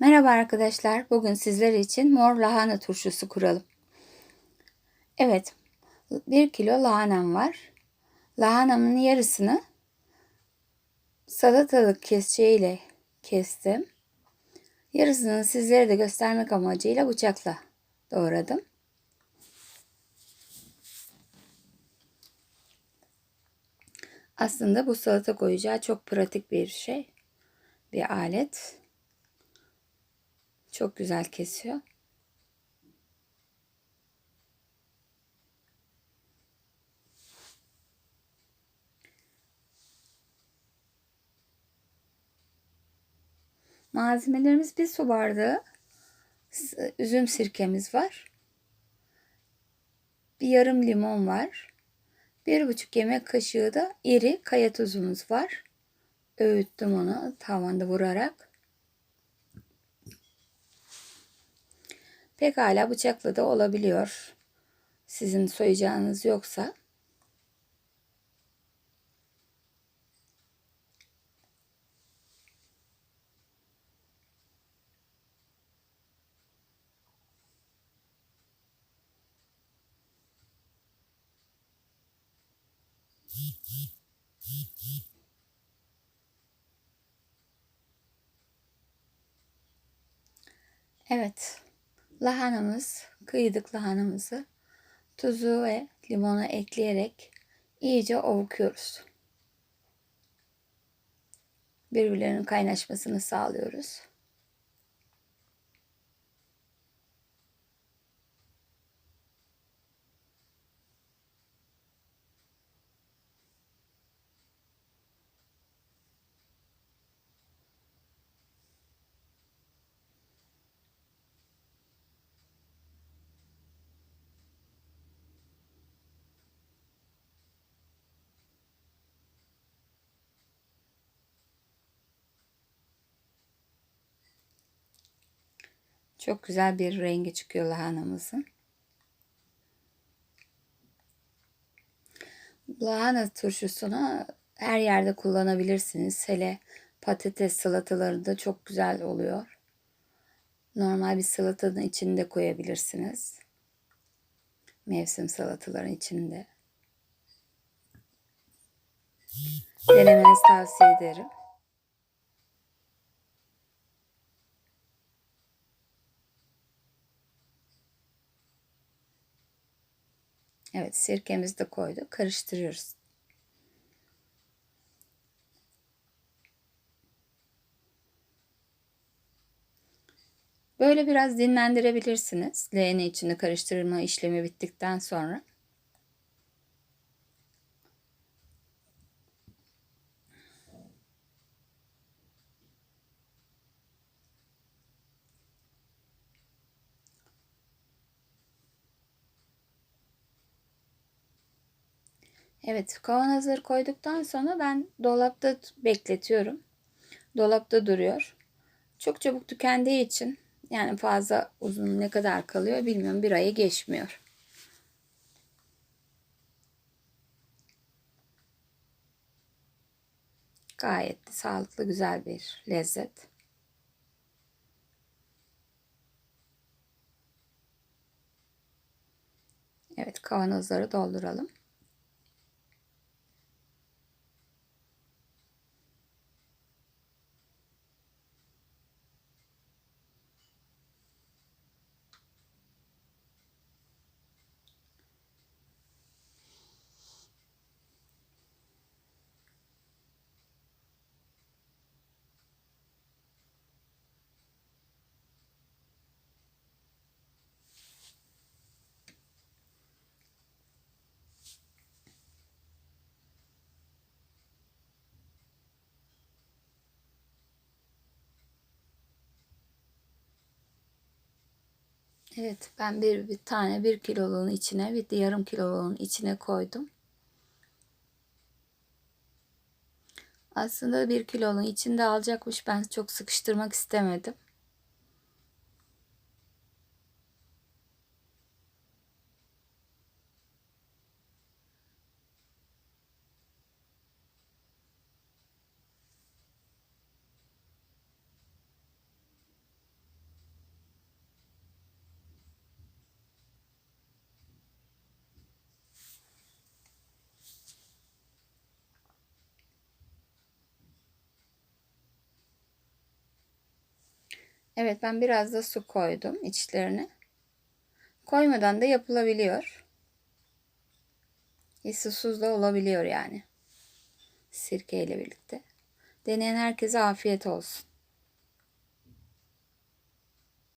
Merhaba arkadaşlar. Bugün sizler için mor lahana turşusu kuralım. Evet. 1 kilo lahanam var. Lahanamın yarısını salatalık keseceğiyle kestim. Yarısını sizlere de göstermek amacıyla bıçakla doğradım. Aslında bu salata koyacağı çok pratik bir şey. Bir alet. Çok güzel kesiyor. Malzemelerimiz bir su bardağı üzüm sirkemiz var. Bir yarım limon var. Bir buçuk yemek kaşığı da iri kaya tuzumuz var. Öğüttüm onu tavanda vurarak. Pekala bıçakla da olabiliyor. Sizin soyacağınız yoksa. Evet. Lahanamız, kıydık lahanamızı tuzu ve limonu ekleyerek iyice ovukuyoruz. Birbirlerinin kaynaşmasını sağlıyoruz. Çok güzel bir rengi çıkıyor lahanamızın. Lahana turşusunu her yerde kullanabilirsiniz. Hele patates salatalarında çok güzel oluyor. Normal bir salatanın içinde koyabilirsiniz. Mevsim salataların içinde. Denemenizi tavsiye ederim. Evet sirkemizi de koyduk. Karıştırıyoruz. Böyle biraz dinlendirebilirsiniz. Leğeni içinde karıştırma işlemi bittikten sonra. Evet kavanozları koyduktan sonra ben dolapta bekletiyorum. Dolapta duruyor. Çok çabuk tükendiği için yani fazla uzun ne kadar kalıyor bilmiyorum bir ayı geçmiyor. Gayet de sağlıklı güzel bir lezzet. Evet kavanozları dolduralım. Evet ben bir, bir tane bir kiloluğun içine bir de yarım kiloluğun içine koydum. Aslında bir kiloluğun içinde alacakmış ben çok sıkıştırmak istemedim. Evet ben biraz da su koydum içlerine. Koymadan da yapılabiliyor. E, da olabiliyor yani. Sirke ile birlikte. Deneyen herkese afiyet olsun.